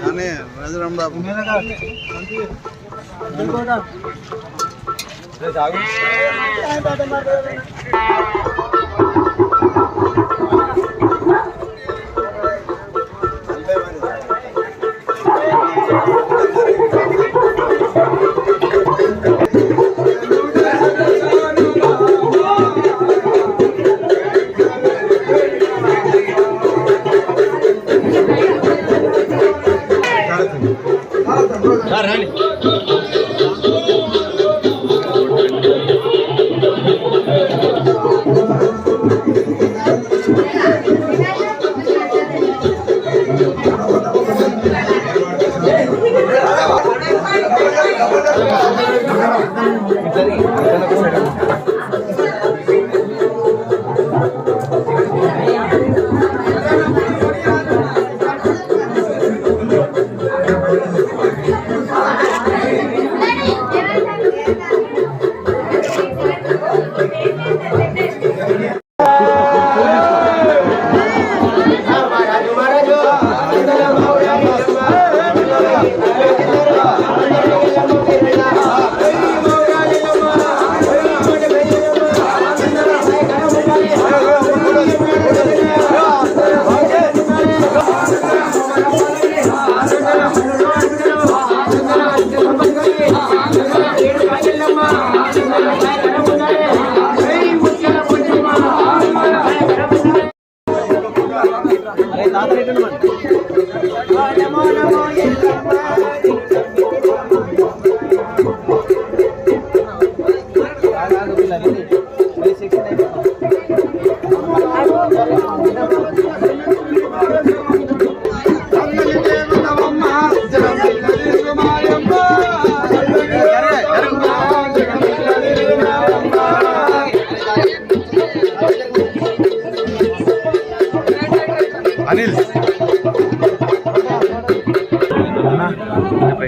కానీ రాజరామ్ బాబు ¿Qué es lo? Anil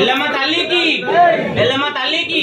Yellamma తల్లికి. ఎల్లమ్మ తల్లికి.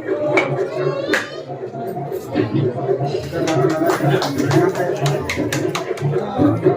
Thank you.